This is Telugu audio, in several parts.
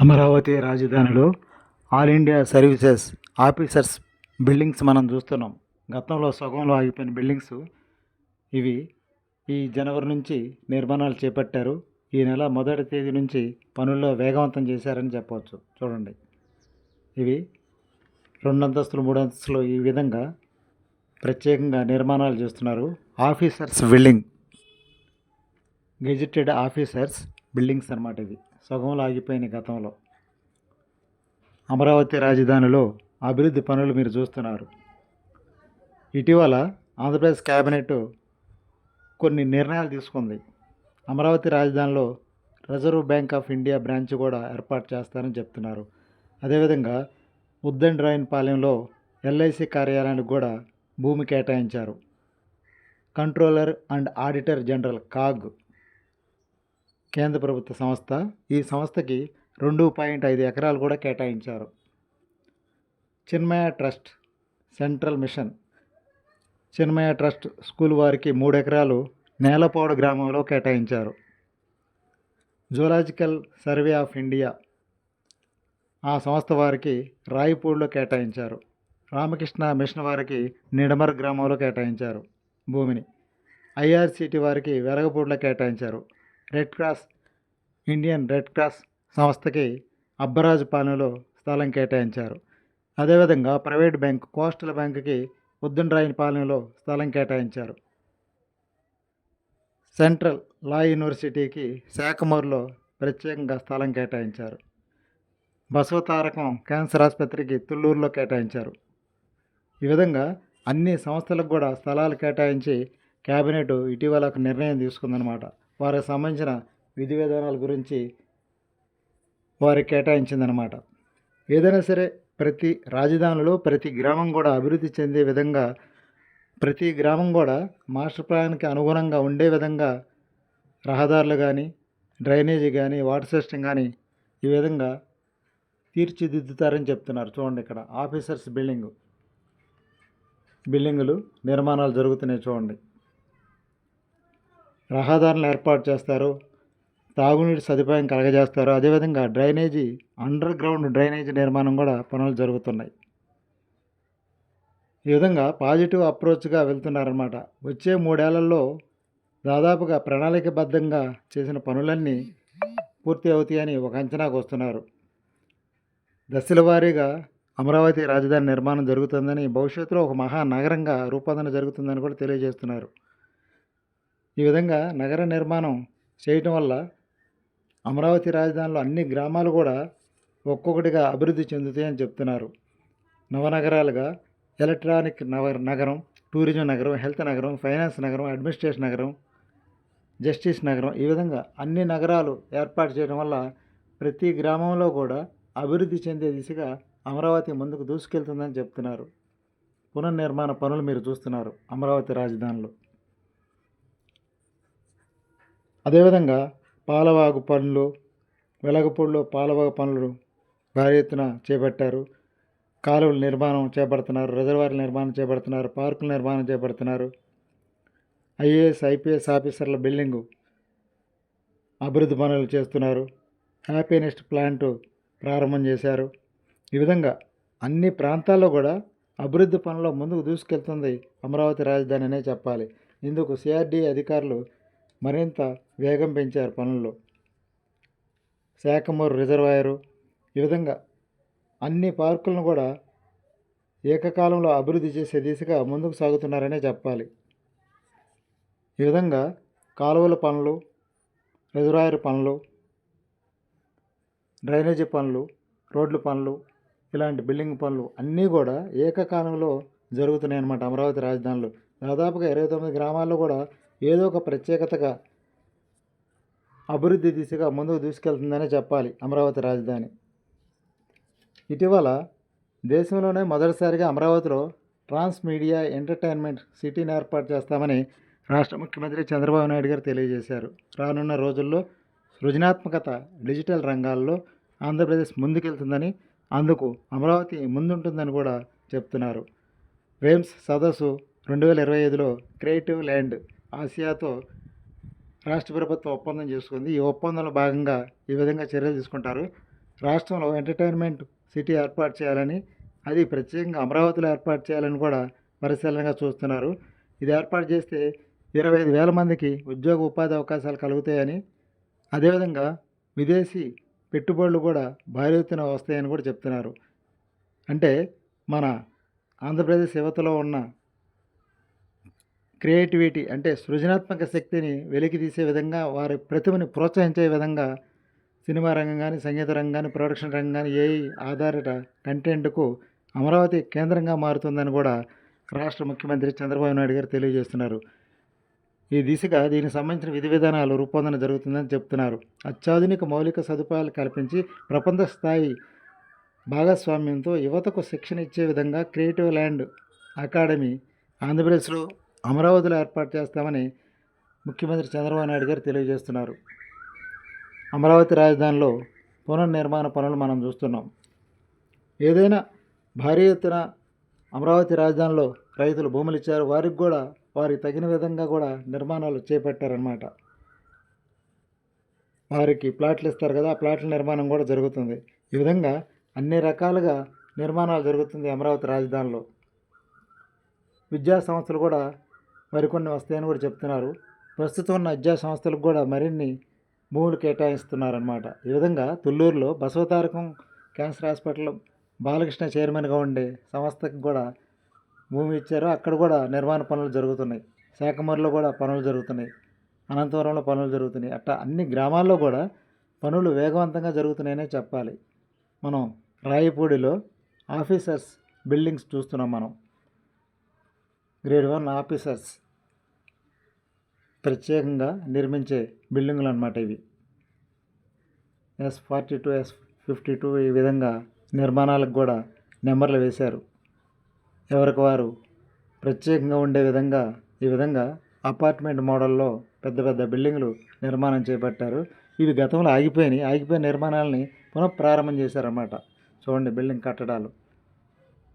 అమరావతి రాజధానిలో all India services officers buildings మనం చూస్తున్నాం. గతంలో సగంలో ఆగిపోయిన బిల్డింగ్స్ ఇవి ఈ జనవరి నుంచి నిర్మాణాలు చేపట్టారు. ఈ నెల మొదటి తేదీ నుంచి పనుల్లో వేగవంతం చేశారని చెప్పవచ్చు. చూడండి. ఇవి రెండు అంతస్తులు మూడు అంతస్తులు ఈ విధంగా ప్రత్యేకంగా నిర్మాణాలు చేస్తున్నారు. Officers building. Gazetted officers buildings అన్నమాట ఇది సగంలో ఆగిపోయిన గతంలో. అమరావతి రాజధానిలో అభివృద్ధి పనులు మీరు చూస్తున్నారు. ఇటీవల ఆంధ్రప్రదేశ్ క్యాబినెట్ కొన్ని నిర్ణయాలు తీసుకుంది. అమరావతి రాజధానిలో reserve bank of India branch కూడా ఏర్పాటు చేస్తారని చెప్తున్నారు. అదేవిధంగా ఉద్దండ్ పాలెంలో ఎల్ఐసి కార్యాలయానికి కూడా భూమి కేటాయించారు. Controller and auditor general CAG కేంద్ర ప్రభుత్వ సంస్థ ఈ సంస్థకి రెండు పాయింట్ ఐదు ఎకరాలు కూడా కేటాయించారు. Chinmaya trust central mission. Chinmaya trust school వారికి మూడు ఎకరాలు నేలపాడు గ్రామంలో కేటాయించారు. జూలాజికల్ సర్వే ఆఫ్ ఇండియా ఆ సంస్థ వారికి రాయపూడిలో కేటాయించారు. రామకృష్ణ మిషన్ వారికి నిడమర్ గ్రామంలో కేటాయించారు భూమిని. ఐఆర్సిటీ వారికి వెలగపూడిలో కేటాయించారు. Red Cross Indian Red Cross సంస్థకి అబ్బరాజుపాలెంలో స్థలం కేటాయించారు. అదేవిధంగా ప్రైవేట్ బ్యాంక్ కోస్టల్ బ్యాంకుకి ఉద్దండ్రాయనిపాలెంలో స్థలం కేటాయించారు. సెంట్రల్ లా యూనివర్సిటీకి శాఖమూరులో ప్రత్యేకంగా స్థలం కేటాయించారు. బసవతారకం క్యాన్సర్ ఆసుపత్రికి తుళ్ళూరులో కేటాయించారు. ఈ విధంగా అన్ని సంస్థలకు కూడా స్థలాలు కేటాయించి కేబినెట్ ఇటీవల ఒక నిర్ణయం తీసుకుందనమాట వారికి సంబంధించిన విధి విధానాల గురించి వారికి కేటాయించిందనమాట ఏదైనా సరే ప్రతి రాజధానిలో ప్రతి గ్రామం కూడా అభివృద్ధి చెందే విధంగా ప్రతి గ్రామం కూడా మాస్టర్ ప్లాన్కి అనుగుణంగా ఉండే విధంగా రహదారులు కానీ డ్రైనేజీ కానీ వాటర్ సిస్టమ్ కానీ ఈ విధంగా తీర్చిదిద్దుతారని చెప్తున్నారు. చూడండి ఇక్కడ ఆఫీసర్స్ బిల్డింగ్. బిల్డింగులు నిర్మాణాలు జరుగుతున్నాయి చూడండి. రహదారులను ఏర్పాటు చేస్తారు. తాగునీటి సదుపాయం కలగజేస్తారు. అదేవిధంగా డ్రైనేజీ అండర్ గ్రౌండ్ డ్రైనేజీ నిర్మాణం కూడా పనులు జరుగుతున్నాయి. ఈ విధంగా పాజిటివ్ అప్రోచ్గా వెళ్తున్నారన్నమాట. వచ్చే మూడేళ్ళలో దాదాపుగా ప్రణాళికబద్ధంగా చేసిన పనులన్నీ పూర్తి అవుతాయని ఒక అంచనాకు వస్తున్నారు. దశల వారీగా అమరావతి రాజధాని నిర్మాణం జరుగుతుందని భవిష్యత్తులో ఒక మహానగరంగా రూపొందన జరుగుతుందని కూడా తెలియజేస్తున్నారు. ఈ విధంగా నగర నిర్మాణం చేయటం వల్ల అమరావతి రాజధానిలో అన్ని గ్రామాలు కూడా ఒక్కొక్కటిగా అభివృద్ధి చెందుతాయని చెప్తున్నారు. నవనగరాలుగా ఎలక్ట్రానిక్ నవ నగరం టూరిజం నగరం హెల్త్ నగరం ఫైనాన్స్ నగరం అడ్మినిస్ట్రేషన్ నగరం జస్టిస్ నగరం ఈ విధంగా అన్ని నగరాలు ఏర్పాటు చేయడం వల్ల ప్రతి గ్రామంలో కూడా అభివృద్ధి చెందే దిశగా అమరావతి ముందుకు దూసుకెళ్తుందని చెప్తున్నారు. పునర్నిర్మాణ పనులు మీరు చూస్తున్నారు అమరావతి రాజధానిలో. అదేవిధంగా పాలవాగు పనులు వెలగపూడిలో పాలవాగు పనులు భారీ ఎత్తున చేపట్టారు. కాలువల నిర్మాణం చేపడుతున్నారు రిజర్వాయర్ల నిర్మాణం చేపడుతున్నారు పార్కుల నిర్మాణం చేపడుతున్నారు. ఐఏఎస్ ఐపీఎస్ ఆఫీసర్ల బిల్డింగు అభివృద్ధి పనులు చేస్తున్నారు. హ్యాపీనెస్ట్ ప్లాంట్ ప్రారంభం చేశారు. ఈ విధంగా అన్ని ప్రాంతాల్లో కూడా అభివృద్ధి పనుల్లో ముందుకు దూసుకెళ్తుంది అమరావతి రాజధాని అనే చెప్పాలి. ఇందుకు సిఆర్డీ అధికారులు మరింత వేగం పెంచారు పనుల్లో. శాఖమూరు రిజర్వాయరు ఈ విధంగా అన్ని పార్కులను కూడా ఏకకాలంలో అభివృద్ధి చేసే దిశగా ముందుకు సాగుతున్నారనే చెప్పాలి. ఈ విధంగా కాలువల పనులు రిజర్వాయర్ పనులు డ్రైనేజీ పనులు రోడ్ల పనులు ఇలాంటి బిల్డింగ్ పనులు అన్నీ కూడా ఏకకాలంలో జరుగుతున్నాయి అన్నమాట అమరావతి రాజధానిలో. దాదాపుగా ఇరవై తొమ్మిది గ్రామాల్లో కూడా ఏదో ఒక ప్రత్యేకతగా అభివృద్ధి దిశగా ముందుకు దూసుకెళ్తుందనే చెప్పాలి అమరావతి రాజధాని. ఇటీవల దేశంలోనే మొదటిసారిగా అమరావతిలో ట్రాన్స్ మీడియా ఎంటర్టైన్మెంట్ సిటీని ఏర్పాటు చేస్తామని రాష్ట్ర ముఖ్యమంత్రి చంద్రబాబు నాయుడు గారు తెలియజేశారు. రానున్న రోజుల్లో సృజనాత్మకత డిజిటల్ రంగాల్లో ఆంధ్రప్రదేశ్ ముందుకెళ్తుందని అందుకు అమరావతి ముందుంటుందని కూడా చెప్తున్నారు. వేమ్స్ సదస్సు రెండు వేల ఇరవై ఐదులో క్రియేటివ్ ల్యాండ్ ఆసియాతో రాష్ట్ర ప్రభుత్వం ఒప్పందం చేసుకుంది. ఈ ఒప్పందంలో భాగంగా ఈ విధంగా చర్యలు తీసుకుంటారు. రాష్ట్రంలో ఎంటర్టైన్మెంట్ సిటీ ఏర్పాటు చేయాలని అది ప్రత్యేకంగా అమరావతిలో ఏర్పాటు చేయాలని కూడా పరిశీలనగా చూస్తున్నారు. ఇది ఏర్పాటు చేస్తే ఇరవై ఐదు వేల మందికి ఉద్యోగ ఉపాధి అవకాశాలు కలుగుతాయని అదేవిధంగా విదేశీ పెట్టుబడులు కూడా భారీ ఎత్తున వస్తాయని కూడా చెప్తున్నారు. అంటే మన ఆంధ్రప్రదేశ్ యువతలో ఉన్న క్రియేటివిటీ అంటే సృజనాత్మక శక్తిని వెలికి తీసే విధంగా వారి ప్రతిభని ప్రోత్సహించే విధంగా సినిమా రంగం కానీ సంగీత రంగం కానీ ప్రొడక్షన్ రంగం కానీ ఏ ఆధారిత కంటెంట్కు అమరావతి కేంద్రంగా మారుతుందని కూడా రాష్ట్ర ముఖ్యమంత్రి చంద్రబాబు నాయుడు గారు తెలియజేస్తున్నారు. ఈ దిశగా దీనికి సంబంధించిన విధి విధానాలు రూపొందన జరుగుతుందని చెప్తున్నారు. అత్యాధునిక మౌలిక సదుపాయాలు కల్పించి ప్రపంచ స్థాయి భాగస్వామ్యంతో యువతకు శిక్షణ ఇచ్చే విధంగా క్రియేటివ్ ల్యాండ్ అకాడమీ ఆంధ్రప్రదేశ్లో అమరావతిలో ఏర్పాటు చేస్తామని ముఖ్యమంత్రి చంద్రబాబు నాయుడు గారు తెలియజేస్తున్నారు. అమరావతి రాజధానిలో పునర్నిర్మాణ పనులు మనం చూస్తున్నాం. ఏదైనా భారీ ఎత్తున అమరావతి రాజధానిలో రైతులు భూములు ఇచ్చారు వారికి కూడా వారికి తగిన విధంగా కూడా నిర్మాణాలు చేపట్టారనమాట వారికి ప్లాట్లు ఇస్తారు కదా ఆ ప్లాట్ల నిర్మాణం కూడా జరుగుతుంది. ఈ విధంగా అన్ని రకాలుగా నిర్మాణాలు జరుగుతుంది అమరావతి రాజధానిలో. విద్యా సంస్థలు కూడా మరికొన్ని వస్తాయని కూడా చెప్తున్నారు. ప్రస్తుతం ఉన్న విద్యా సంస్థలకు కూడా మరిన్ని భూములు కేటాయిస్తున్నారన్నమాట. ఈ విధంగా తుళ్ళూరులో బసవతారకం క్యాన్సర్ హాస్పిటల్ బాలకృష్ణ చైర్మన్గా ఉండే సంస్థకి కూడా భూమి ఇచ్చారు. అక్కడ కూడా నిర్మాణ పనులు జరుగుతున్నాయి. శాఖమూరులో కూడా పనులు జరుగుతున్నాయి. అనంతపురంలో పనులు జరుగుతున్నాయి. అట్లా అన్ని గ్రామాల్లో కూడా పనులు వేగవంతంగా జరుగుతున్నాయనే చెప్పాలి. మనం రాయపూడిలో ఆఫీసర్స్ బిల్డింగ్స్ చూస్తున్నాం మనం. గ్రేడ్ వన్ ఆఫీసర్స్ ప్రత్యేకంగా నిర్మించే బిల్డింగులు అనమాట ఇవి. S forty two S fifty two ఈ విధంగా నిర్మాణాలకు కూడా నెంబర్లు వేశారు. ఎవరికి వారు ప్రత్యేకంగా ఉండే విధంగా ఈ విధంగా అపార్ట్మెంట్ మోడల్లో పెద్ద పెద్ద బిల్డింగులు నిర్మాణం చేపట్టారు. ఇవి గతంలో ఆగిపోయినాయి. ఆగిపోయిన నిర్మాణాలని పునఃప్రారంభం చేశారన్నమాట. చూడండి బిల్డింగ్ కట్టడాలు.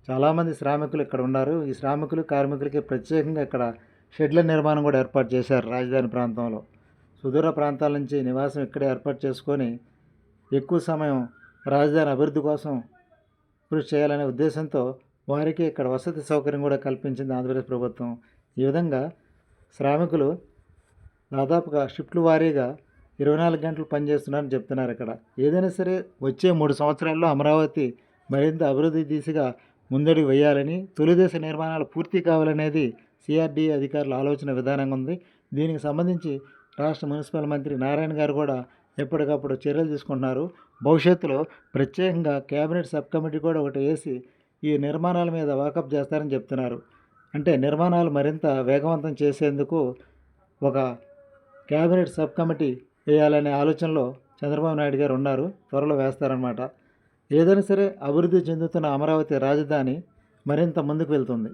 చాలామంది శ్రామికులు ఇక్కడ ఉన్నారు. ఈ శ్రామికులు కార్మికులకి ప్రత్యేకంగా ఇక్కడ షెడ్ల నిర్మాణం కూడా ఏర్పాటు చేశారు రాజధాని ప్రాంతంలో. సుదూర ప్రాంతాల నుంచి నివాసం ఇక్కడే ఏర్పాటు చేసుకొని ఎక్కువ సమయం రాజధాని అభివృద్ధి కోసం కృషి చేయాలనే ఉద్దేశంతో వారికి ఇక్కడ వసతి సౌకర్యం కూడా కల్పించింది ఆంధ్రప్రదేశ్ ప్రభుత్వం. ఈ విధంగా శ్రామికులు దాదాపుగా షిఫ్ట్లు వారీగా ఇరవై నాలుగు గంటలు పనిచేస్తున్నారని చెప్తున్నారు ఇక్కడ. ఏదైనా సరే వచ్చే మూడు సంవత్సరాల్లో అమరావతి మరింత అభివృద్ధి దిశగా ముందడుగు వేయాలని తొలిదశ నిర్మాణాలు పూర్తి కావాలనేది సిఆర్డీ అధికారుల ఆలోచన విధానంగా ఉంది. దీనికి సంబంధించి రాష్ట్ర మున్సిపల్ మంత్రి నారాయణ గారు కూడా ఎప్పటికప్పుడు చర్యలు తీసుకుంటున్నారు. భవిష్యత్తులో ప్రత్యేకంగా కేబినెట్ సబ్ కమిటీ కూడా ఒకటి వేసి ఈ నిర్మాణాల మీద వాకప్ చేస్తారని చెప్తున్నారు. అంటే నిర్మాణాలు మరింత వేగవంతం చేసేందుకు ఒక కేబినెట్ సబ్ కమిటీ వేయాలనే ఆలోచనలో చంద్రబాబు నాయుడు గారు ఉన్నారు. త్వరలో వేస్తారనమాట ఏదైనా సరే అభివృద్ధి చెందుతున్న అమరావతి రాజధాని మరింత ముందుకు వెళ్తుంది.